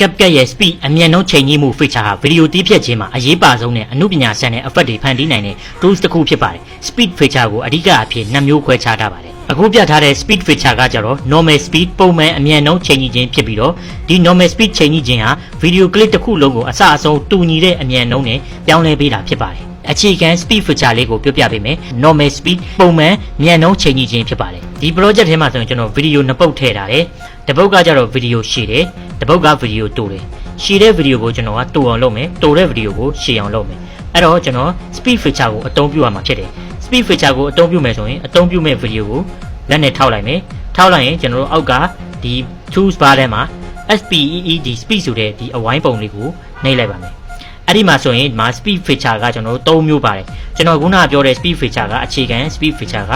CapCut ရဲ့ speed အမြန်နှုန်းချိန်ကြီးမှု feature ဟာဗီဒီယိုတီးဖြတ်ခြင်းမှာအရေးပါဆုံးနဲ့အမှုပညာဆန်တဲ့ effect တွေဖန်တီးနိုင်တဲ့ tools တစ်ခုဖြစ်ပါတယ်။ speed feature ကိုအဓိကအဖြစ်နှစ်မျိုးခွဲခြားထားပါတယ်။အခုပြထားတဲ့ speed feature ကကြတော့ normal speed ပုံမှန်အမြန်နှုန်းချိန်ကြီးခြင်းဖြစ်ပြီးတော့ဒီ normal speed ချိန်ကြီးခြင်းဟာဗီဒီယို clip တစ်ခုလုံးကိုအစအဆုံးတူညီတဲ့အမြန်နှုန်းနဲ့ပြောင်းလဲပေးတာဖြစ်ပါတယ်။အခြေခံ speed feature လေးကိုပြောပြပေးမယ် normal speed ပုံမှန်မြန်နှုန်းချိန်ကြီးခြင်းဖြစ်ပါတယ်ဒီ project ထဲမှာဆိုရင်ကျွန်တော်ဗီဒီယိုနှစ်ပုတ်ထည့်ထားတယ်တစ်ပုတ်ကကြတော့ဗီဒီယိုရှည်တယ် တစ်ပုတ်ကဗီဒီယိုတိုတယ်ရှည်တဲ့ဗီဒီယိုကိုကျွန်တော်ကတိုအောင်လုပ်မယ်တိုတဲ့ဗီဒီယိုကိုရှည်အောင်လုပ်မယ်အဲ့တော့ကျွန်တော် speed feature ကိုအသုံးပြုရမှာဖြစ်တယ် speed feature ကိုအသုံးပြုမယ်ဆိုရင်အသုံးပြုမဲ့ဗီဒီယိုကိုလက်နဲ့ထောက်လိုက်မယ်ထောက်လိုက်ရင်ကျွန်တော်တို့အောက်ကဒီ tools bar ထဲမှာ SPEED speed ဆိုတဲ့ဒီအဝိုင်းပုံလေးကိုနှိပ်လိုက်ပါမယ်အဲ့ဒီမှာဆိုရင်ဒီမှာ speed feature ကကျွန်တော်တို့၃မျိုးပါတယ်ကျွန်တော်ခုနကပြောတဲ့ speed feature ကအခြေခံ speed feature က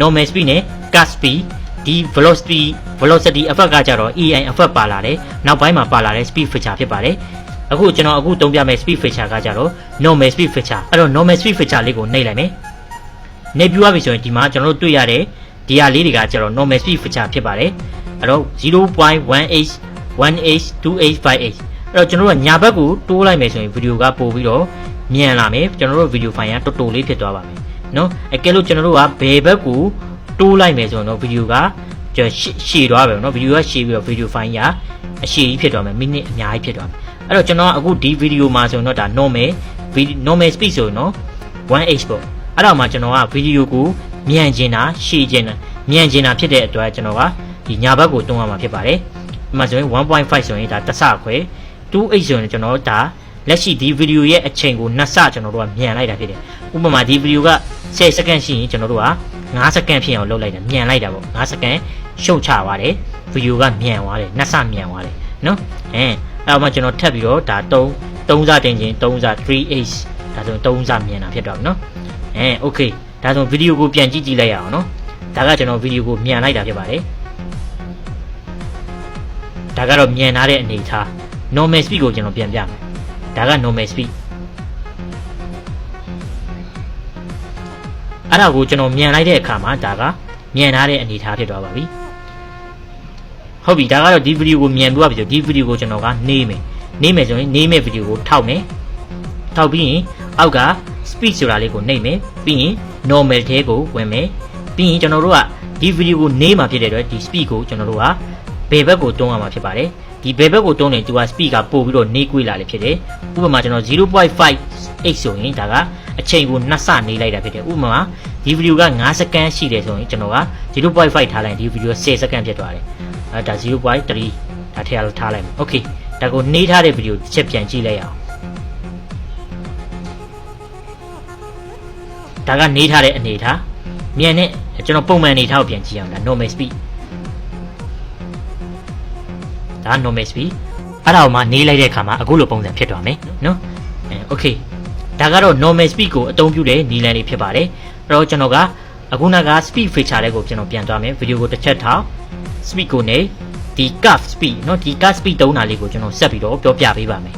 normal speed နဲ့ cut speed ဒီ velocity velocity effect ကကြတော့ EI effect ပါလာတယ်နောက်ပိုင်းမှာပါလာတဲ့ speed feature ဖြစ်ပါတယ်အခုကျွန်တော်အခုသုံးပြမယ့် speed feature ကကြတော့ normal speed feature အဲ့တော့ normal speed feature လေးကိုနှိပ်လိုက်မယ်နှိပ်ပြီးသွားပြီဆိုရင်ဒီမှာကျွန်တော်တို့တွေ့ရတဲ့ဒီဟာလေးတွေကကြတော့ normal speed feature ဖြစ်ပါတယ်အဲ့တော့ 0.18 1h 2h 5h အဲ့တော့ကျွန်တော်တို့ကညာဘက်ကိုတိုးလိုက်မယ်ဆိုရင်ဗီဒီယိုကပို့ပြီးတော့မြန်လာမယ်ကျွန်တော်တို့ဗီဒီယိုဖိုင်ကတော်တော်လေးဖြစ်သွားပါမယ်နော်အကယ်လို့ကျွန်တော်တို့ကဘယ်ဘက်ကို တိုးလိုက်မယ်ဆိုရင်တော့ဗီဒီယိုကကျွန်တော်ရှည်သွားပဲเนาะဗီဒီယိုကရှည်ပြီးတော့ဗီဒီယိုဖိုင်ကအရှည်ကြီးဖြစ်သွားမယ်မိနစ်အများကြီးဖြစ်သွားမယ်အဲ့တော့ကျွန်တော်ကအခုဒီဗီဒီယိုမှာဆိုရင်တော့ဒါ normal normal speed ဆိုရင်တော့ 1h ပေါ့အဲ့တော့မှကျွန်တော်ကဗီဒီယိုကိုမြန်ကျင်တာရှည်ကျင်တာမြန်ကျင်တာဖြစ်တဲ့အတွက်ကျွန်တော်ကဒီညာဘက်ကိုတွန်းရမှာဖြစ်ပါတယ်ဒီမှာဆိုရင်1.5ဆိုရင်ဒါတစ်ဆခွဲ 2h ဆိုရင်ကျွန်တော်ဒါလက်ရှိဒီဗီဒီယိုရဲ့အချိန်ကိုနှစ်ဆကျွန်တော်တို့ကမြန်လိုက်တာဖြစ်တယ်ဥပမာဒီဗီဒီယိုက 10စက္ကန့်ရှိရင်ကျွန်တော်တို့က9စက္ကန့်ဖြစ်အောင်လုပ်လိုက်တာမြန်လိုက်တာပေါ့9စက္ကန့်ရှုပ်ချသွားတယ်ဗီဒီယိုကမြန်သွားတယ်နှစ်ဆမြန်သွားတယ်နော်အဲအဲ့တော့မှကျွန်တော်ထပ်ပြီးတော့ဒါ3 3စတင်ချင်း3စ 3h ဒါဆို3စမြန်တာဖြစ်တော့ပြီနော်အဲ okay ဒါဆိုဗီဒီယိုကိုပြန်ကြည့်ကြည့်လိုက်ရအောင်နော်ဒါကကျွန်တော်ဗီဒီယိုကိုမြန်လိုက်တာဖြစ်ပါတယ်ဒါကတော့မြန်လာတဲ့အနေအထား normal speed ကိုကျွန်တော်ပြန်ပြမယ်ဒါက normal speed အဲ့ဒါကိုကျွန်တော်မြန်လိုက်တဲ့အခါမှာဒါကမြန်လာတဲ့အနေအထားဖြစ်သွားပါပြီဟုတ်ပြီဒါကတော့ဒီဗီဒီယိုကိုမြန်ပြပါပြီဆိုဒီဗီဒီယိုကိုကျွန်တော်ကနေမယ်နေမယ်ဆိုရင်နေမဲ့ဗီဒီယိုကိုထောက်မယ်ထောက်ပြီးရင်အောက်က speed ဆိုတာလေးကိုနှိပ်မယ်ပြီးရင် normal ထဲကိုဝင်မယ်ပြီးရင်ကျွန်တော်တို့ကဒီဗီဒီယိုကိုနေမှာဖြစ်တဲ့အတွက်ဒီ speed ကိုကျွန်တော်တို့ကဘယ်ဘက်ကိုတွန်းရမှာဖြစ်ပါတယ်ဒီဘယ်ဘက်ကိုတွန်းနေသူက speed ကပို့ပြီးတော့နေကွေးလာလေဖြစ်တယ်ဥပမာကျွန်တော်0.58ဆိုရင်ဒါက အချိန်ကိုနှစ်ဆနေလိုက်တာဖြစ်တယ်ဥပမာဒီဗီဒီယိုက9စက္ကန့်ရှိတယ်ဆိုရင်ကျွန်တော်က0.5ထားလိုက်ဒီဗီဒီယို10စက္ကန့်ဖြစ်သွားတယ်အဲဒါ0.3ဒါထည့်ရလို့ထားလိုက်မယ်โอเคဒါကိုနေထားတဲ့ဗီဒီယိုတစ်ချက်ပြန်ကြည့်လိုက်အောင်ဒါကနေထားတဲ့အနေထားမြန်နဲ့ကျွန်တော်ပုံမှန်အနေထားကိုပြန်ကြည့်အောင်ဒါ normal speed ဒါ normal speed အဲ့ဒါကိုမှနေလိုက်တဲ့အခါမှာအခုလိုပုံစံဖြစ်သွားမယ်နော်အဲ okay ဒါကတော့ normal speed ကိုအသုံးပြုတဲ့နီလန်လေးဖြစ်ပါတယ်အဲ့တော့ကျွန်တော်ကအခုနက speed feature လေးကိုကျွန်တော်ပြန်သွားမယ်ဗီဒီယိုကိုတစ်ချက်ထောက် speed ကိုနေဒီ curve speed เนาะဒီ curve speed တုံးတာလေးကိုကျွန်တော်ဆက်ပြီးတော့ပြောပြပေးပါမယ်